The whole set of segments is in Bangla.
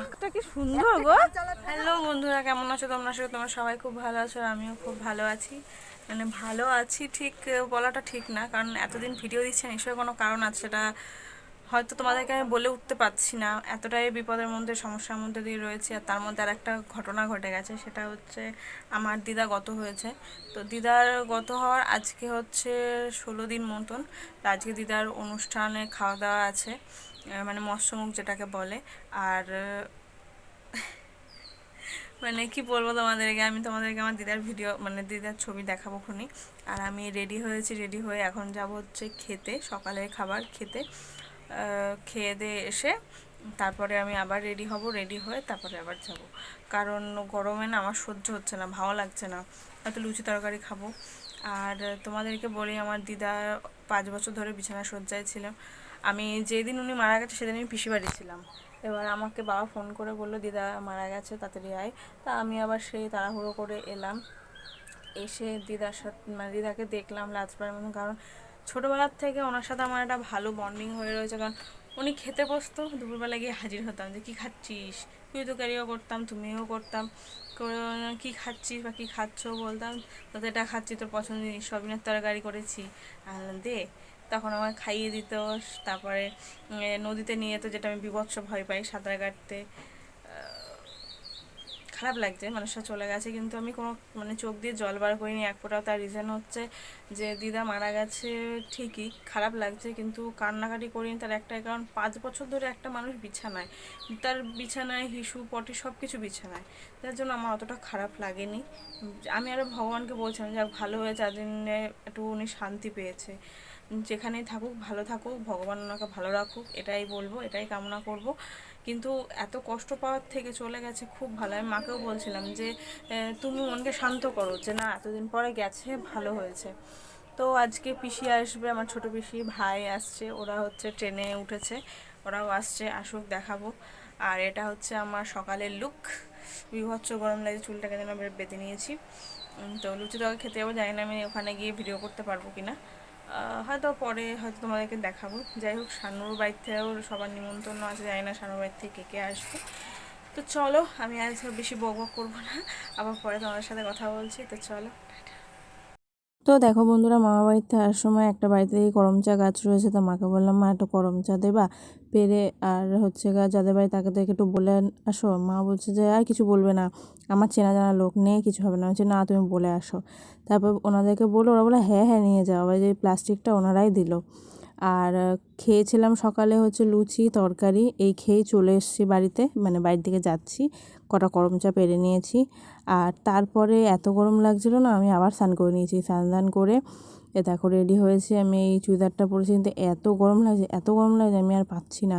আঁকটা কি সুন্দর হ্যালো বন্ধুরা, কেমন আছো তোমরা? সবাই তোমরা সবাই খুব ভালো আছো আমিও খুব ভালো আছি। মানে ভালো আছি ঠিক, বলাটা ঠিক না, কারণ এতদিন ভিডিও দিচ্ছে নিশ্চয়ই কোনো কারণ আছে সেটা হয়তো তোমাদেরকে আমি বলে উঠতে পারছি না। এতটাই বিপদের মধ্যে, সমস্যার মধ্যে দিয়ে রয়েছে আর তার মধ্যে আর একটা ঘটনা ঘটে গেছে, সেটা হচ্ছে আমার দিদা গত হয়েছে। তো দিদার গত হওয়ার আজকে হচ্ছে ষোলো দিন মতন, তো আজকে দিদার অনুষ্ঠানে খাওয়া দাওয়া আছে মানে মৎস্যমুখ যেটাকে বলে। আর মানে কি বলব তোমাদেরকে, আমি তোমাদেরকে আমার দিদার ভিডিও মানে দিদার ছবি দেখাবো খুনি। আর আমি রেডি হয়েছি, রেডি হয়ে এখন যাব হচ্ছে খেতে, সকালের খাবার খেতে। খেয়ে দিয়ে এসে তারপরে আমি আবার রেডি হব রেডি হয়ে তারপরে আবার যাব। কারণ গরমে না আমার সহ্য হচ্ছে না, ভালো লাগছে না। হয়তো লুচি তরকারি খাব। আর তোমাদেরকে বলি, আমার দিদা পাঁচ বছর ধরে বিছানা সজ্জায় ছিল আমি যেদিন উনি মারা গেছে সেদিন আমি পিসি বাড়ি ছিলাম। এবার আমাকে বাবা ফোন করে বলল, দিদা মারা গেছে, তাড়াতাড়ি আয়। তা আমি আবার সেই তাড়াহুড়ো করে এলাম। এসে দিদার সাথে মানে দিদাকে দেখলাম লাজপাড়ের মতন কারণ ছোটোবেলার থেকে ওনার সাথে আমার একটা ভালো বন্ডিং হয়ে রয়েছে, কারণ উনি খেতে বসতো দুপুরবেলা গিয়ে হাজির হতাম যে, কী খাচ্ছিস? তুই তো ক্যারিও করতাম, তুমিও করতাম। করে কী খাচ্ছিস বা কী খাচ্ছ? বলতাম তোদের এটা খাচ্ছি, তোর পছন্দ জিনিস, সবিনের তরকারি করেছি। দে, তখন আমার খাইয়ে দিত। তারপরে নদীতে নিয়ে যেত, যেটা আমি বিভৎস ভয় পাই সাঁতার কাটতে। খারাপ লাগছে মানুষটা চলে গেছে, কিন্তু আমি কোনো মানে চোখ দিয়ে জল বার করিনি, এক ফোঁটাও তার রিজন হচ্ছে যে দিদা মারা গেছে ঠিকই, খারাপ লাগছে, কিন্তু কান্নাকাটি করিনি, তার একটাই কারণ পাঁচ বছর ধরে একটা মানুষ বিছানায়, তার বিছানায় হিসু, পটি সব কিছু বিছানায় যার জন্য আমার অতটা খারাপ লাগেনি। আমি আরও ভগবানকে বলছিলাম, যাক, ভালো হয়ে হয়েছে দিনে একটু উনি শান্তি পেয়েছে, যেখানেই থাকুক, ভালো থাকুক, ভগবান ওনাকে ভালো রাখুক, এটাই বলব, এটাই কামনা করব। কিন্তু এত কষ্ট পাওয়ার থেকে চলে গেছে খুব ভালো। আমি মাকেও বলছিলাম যে তুমি মনকে শান্ত করো যে, না, এতদিন পরে গেছে, ভালো হয়েছে। তো আজকে পিসি আসবে, আমার ছোট পিসি, ভাই আসছে, ওরা হচ্ছে ট্রেনে উঠেছে, ওরাও আসছে, আসুক, দেখাবো। আর এটা হচ্ছে আমার সকালের লুক। বিভৎস গরম লাগে চুলটাকে যেন বেঁধে নিয়েছি। তো লুচি তো খেতে যাব, জানি না আমি ওখানে গিয়ে ভিডিও করতে পারব কিনা। হয়তো পরে হয়তো তোমাদেরকে দেখাবো। যাই হোক শানুর বাড়ির থেকেও সবার নিমন্ত্রণ আছে, জানি না শানুর বাড়ির থেকে কে কে আসবে। তো চলো, আমি আজ বেশি বক বক করব না। আবার পরে তোমাদের সাথে কথা বলছি, তো চলো তো দেখো বন্ধুরা, মামা বাড়িতে আসার সময় একটা বাড়িতে এই করম চা গাছ রয়েছে। তো মাকে বললাম, মা, একটু করম চা দেবা? পেরে আর হচ্ছে গা, যাদের বাড়ি তাকে দেখে একটু বলে আসো। মা বলছে যে, আর কিছু বলবে না, আমার চেনা জানা লোক নেই, কিছু হবে না। বলছে, না, তুমি বলে আসো। তারপর ওনাদেরকে বলো ওরা বলে হ্যাঁ হ্যাঁ নিয়ে যাও। আবার যে প্লাস্টিকটা ওনারাই দিল। আর খেয়েছিলাম সকালে হচ্ছে লুচি, তরকারি, এই খেয়েই চলে এসেছি বাড়িতে মানে বাড়ির দিকে যাচ্ছি, কটা করম চা পেরে নিয়েছি। আর তারপরে এত গরম লাগছিল না, আমি আবার স্নান করে নিয়েছি, স্নান দান করে, এ দেখো রেডি হয়েছি আমি, এই চুড়িদারটা পরেছি, কিন্তু এত গরম লাগছে, এত গরম লাগছে আমি আর পাচ্ছি না।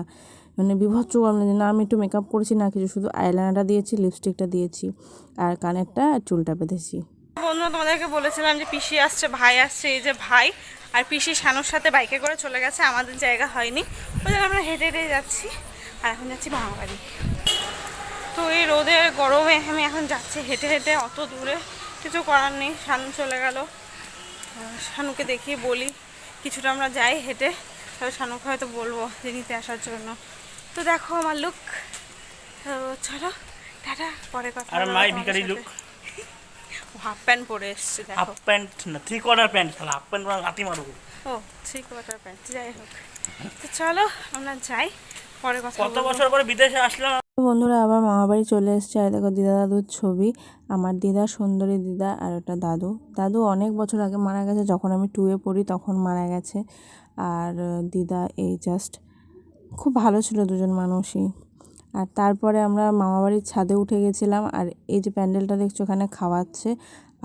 মানে বিভৎস গরম লাগছে, না আমি একটু মেকআপ করেছি, না কিছু, শুধু আইলাইনারটা দিয়েছি লিপস্টিকটা দিয়েছি, আর কানেরটা চুলটা বেঁধেছি। বন্ধু তোমাদেরকে বলেছিলাম যে পিসি আসছে, ভাই আসছে, এই যে ভাই আর পিসি শানুর সাথে বাইকে করে চলে গেছে আমাদের জায়গা হয়নি। ওই জন্য আমরা হেঁটে হেঁটে যাচ্ছি আর এখন যাচ্ছি মামা বাড়ি তো এই রোদে গরমে আমি এখন যাচ্ছি হেঁটে হেঁটে অত দূরে কিছু করার নেই শানু চলে গেল। শানুকে দেখিয়ে বলি কিছুটা আমরা যাই হেঁটে তাহলে শানুকে হয়তো বলব যে নিতে আসার জন্য। তো দেখো আমার লুক তো চলো টাটা পরে কথা আর মাই ভিখারি লুক হাফ প্যান্ট পরে এসছে হাফ প্যান্ট না থ্রি কোয়ার্টার প্যান্ট তাহলে হাফ প্যান্ট লাতি মারবো। ও থ্রি কোয়ার্টার প্যান্ট যাই হোক। তো চলো আমরা যাই পরে কথা কত বছর পরে বিদেশে আসলাম? বন্ধুরা আবার মামা বাড়ি চলে এসছে। আর দেখো দিদা দাদুর ছবি। আমার দিদা সুন্দরী দিদা আর ওটা দাদু। দাদু অনেক বছর আগে মারা গেছে। যখন আমি টুয়ে পড়ি তখন মারা গেছে। আর দিদা এই জাস্ট খুব ভালো ছিল দুজন মানুষই। আর তারপরে আমরা মামা বাড়ির ছাদে উঠে গেছিলাম আর এই যে প্যান্ডেলটা দেখছ ওখানে খাওয়াচ্ছে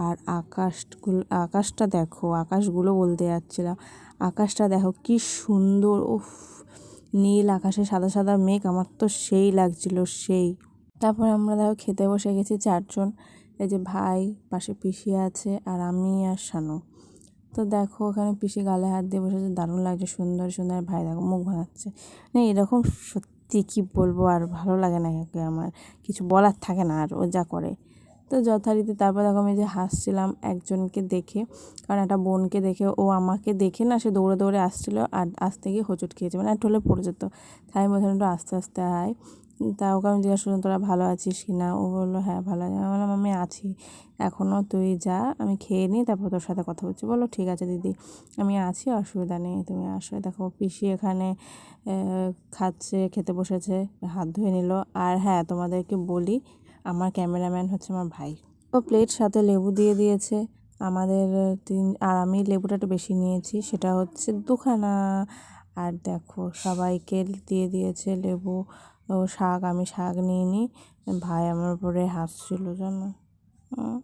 আর আকাশগুলো, আকাশটা দেখো, আকাশগুলো বলতে যাচ্ছিলাম। আকাশটা দেখো কি সুন্দর, উফ, নীল আকাশে সাদা সাদা মেঘ, আমার তো সেই লাগছিল, সেই। তারপর আমরা দেখো খেতে বসে গেছি চারজন, এই যে ভাই, পাশে পিসি আছে আর আমি আর শানু। তো দেখো ওখানে পিসি গালে হাত দিয়ে বসেছে দারুণ লাগছে, সুন্দর সুন্দর ভাই দেখো মুখ বানাচ্ছে। না, এরকম সত্যি কি বলব আর ভালো লাগে না একে আমার। কিছু বলার থাকে না আর ও যা করে। তো যথারীতি তারপর দেখো আমি যে হাসছিলাম একজনকে দেখে, কারণ একটা বোনকে দেখে, ও আমাকে দেখে না সে দৌড়ে দৌড়ে আসছিল আর আসতে গিয়ে হোঁচট খেয়েছে মানে ঠোলে পড়ে যেত তাই আমি একটু আস্তে আস্তে আয় তা ওকে আমি জিজ্ঞাসা করলাম, তোরা ভালো আছিস কি না ও বলল হ্যাঁ ভালো আছি। আমি বললাম, আমি আছি। এখনও তুই যা, আমি খেয়ে নিই তারপর তোর সাথে কথা বলছি। বলো ঠিক আছে দিদি, আমি আছি, অসুবিধা নেই, তুমি আসো। দেখো, পিসি এখানে খাচ্ছে, খেতে বসেছে, হাত ধুয়ে নিল। আর হ্যাঁ তোমাদেরকে বলি, আমার ক্যামেরাম্যান হচ্ছে আমার ভাই। ও প্লেট সাথে লেবু দিয়ে দিয়েছে। আমাদের তিন, আর আমি লেবুটা একটু বেশি নিয়েছি, সেটা হচ্ছে দুখানা। আর দেখো, সবাইকে দিয়ে দিয়েছে লেবু। ও শাক আমি শাক নিয়ে নিই। ভাই আমার উপরে হাসছিল জানো। হুম।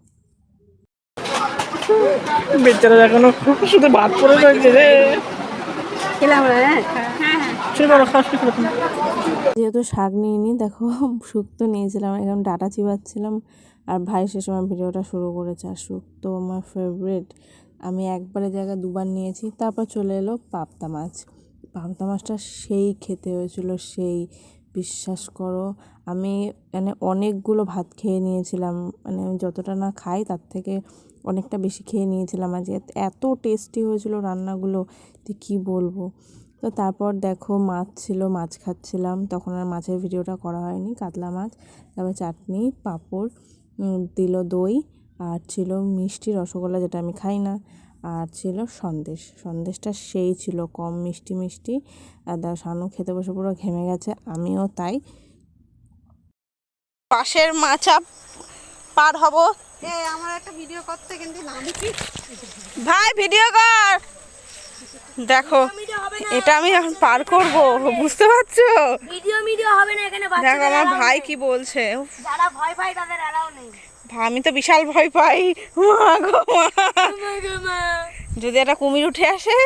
বেচারা এখনও শুধু ভাত পড়ে রয়েছে রে। করো তুমি। যেহেতু শাক নিয়ে নিই দেখো শুক্তো নিয়েছিলাম এখন ডাটা চিবাচ্ছিলাম। আর ভাই সে সময় ভিডিওটা শুরু করেছে আর শুক্তো আমার ফেভারিট আমি একবারের জায়গায় দুবার নিয়েছি তারপর চলে এলো পাবদা মাছ। পাবদা মাছটা সেই খেতে হয়েছিল সেই বিশ্বাস করো, আমি মানে অনেকগুলো ভাত খেয়ে নিয়েছিলাম। মানে আমি যতটা না খাই, তার থেকে অনেকটা বেশি খেয়ে নিয়েছিলাম। আজ এত টেস্টি হয়েছিল রান্নাগুলো, যে কী বলব? তো তারপর দেখো মাছ ছিল, মাছ খাচ্ছিলাম। তখন আর মাছের ভিডিওটা করা হয়নি, কাতলা মাছ, তারপর চাটনি, পাঁপড় দিল দই, আর ছিল মিষ্টি রসগোল্লা, যেটা আমি খাই না। আর ছিল সন্দেশ। সন্দেশটা সেই ছিল কম মিষ্টি মিষ্টি। আর দা শানু খেতে বসে পুরো ঘেমে গেছে আমিও তাই। পাশের মাচা পার হব। আমার একটা ভিডিও করতে কিন্তু ভাই ভিডিও কর। দেখো এটা আমি এখন পার করব বুঝতে পারছ? ভিডিও ভিডিও হবে না এখানে দেখো আমার ভাই কি বলছে যারা ভয় পায় তাদের এলাও নেই। আমি তো বিশাল ভয় পাই। মা গো মা। যদি একটা কুমির উঠে আসে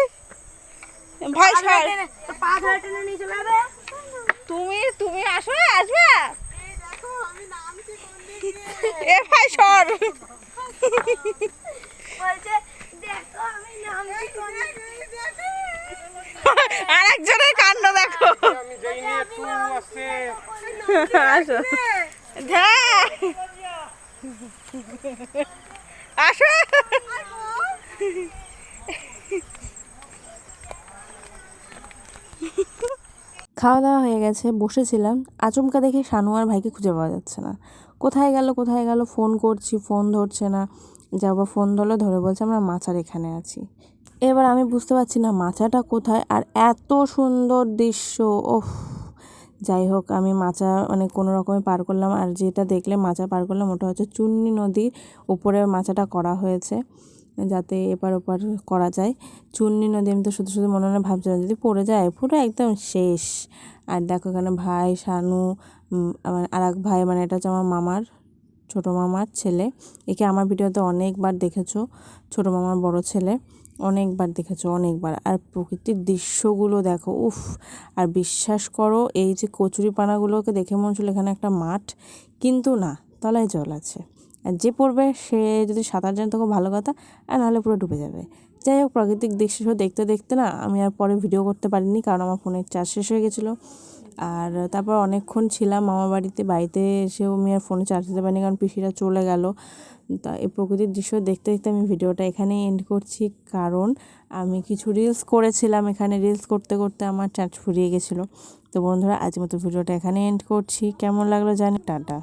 ভাই পা ধরে টেনে নিয়ে চলে যাবে? তুমি তুমি আসো আসবে? এ ভাই সর। আর একজনের কাণ্ড দেখো। আসো। হ্যাঁ। আসো। খাওয়া দাওয়া হয়ে গেছে, বসেছিলাম। আচমকা দেখে শানু আর ভাইকে খুঁজে পাওয়া যাচ্ছে না। কোথায় গেল কোথায় গেল, ফোন করছি, ফোন ধরছে না। যাব ফোন ধরলো, ধরে বলছে আমরা মাচার এখানে আছি। এবার আমি বুঝতে পারছি না মাচাটা কোথায় আর এত সুন্দর দৃশ্য ওফ যাই হোক, আমি মাচা মানে কোনো রকমে পার করলাম। আর যেটা দেখলে মাচা পার করলাম ওটা হচ্ছে চুন্নি নদীর উপরে মাচাটা করা হয়েছে, যাতে এপার ওপার করা যায়। চুন্নি নদী আমি তো শুধু শুধু মনে মনে ভাবছিলাম যদি পড়ে যায়, পুরো একদম শেষ। আর দেখো এখানে ভাই, শানু আমার আর এক ভাই মানে এটা হচ্ছে আমার মামার, ছোটো মামার ছেলে। একে আমার ভিডিওতে অনেকবার দেখেছ, ছোটো মামার বড় ছেলে। অনেকবার দেখেছ, অনেকবার। আর প্রকৃতির দৃশ্যগুলো দেখো, উফ! আর বিশ্বাস করো, এই যে কচুরিপানাগুলোকে দেখে মনে হচ্ছিল এখানে একটা মাঠ, কিন্তু না, তলায় জল আছে। আর যে পড়বে, সে যদি সাঁতার জানে তখন ভালো কথা, আর নাহলে পুরো ডুবে যাবে। যাই হোক, প্রাকৃতিক দৃশ্য দেখতে দেখতে না, আমি আর পরে ভিডিও করতে পারিনি, কারণ আমার ফোনের চার্জ শেষ হয়ে গেছিল। আর তারপর অনেকক্ষণ ছিলাম মামা বাড়িতে বাড়িতে এসেও আমি আর ফোনে চার্জ দিতে পারিনি কারণ পিসিরা চলে গেল। তা এই প্রকৃতির দৃশ্য দেখতে দেখতে আমি ভিডিওটা এখানেই এন্ড করছি। কারণ আমি কিছু রিলস করেছিলাম এখানে রিলস করতে করতে আমার চার্জ ফুরিয়ে গেছিল। তো বন্ধুরা, আজ মতো ভিডিওটা এখানে এন্ড করছি। কেমন লাগল জানি টাটা।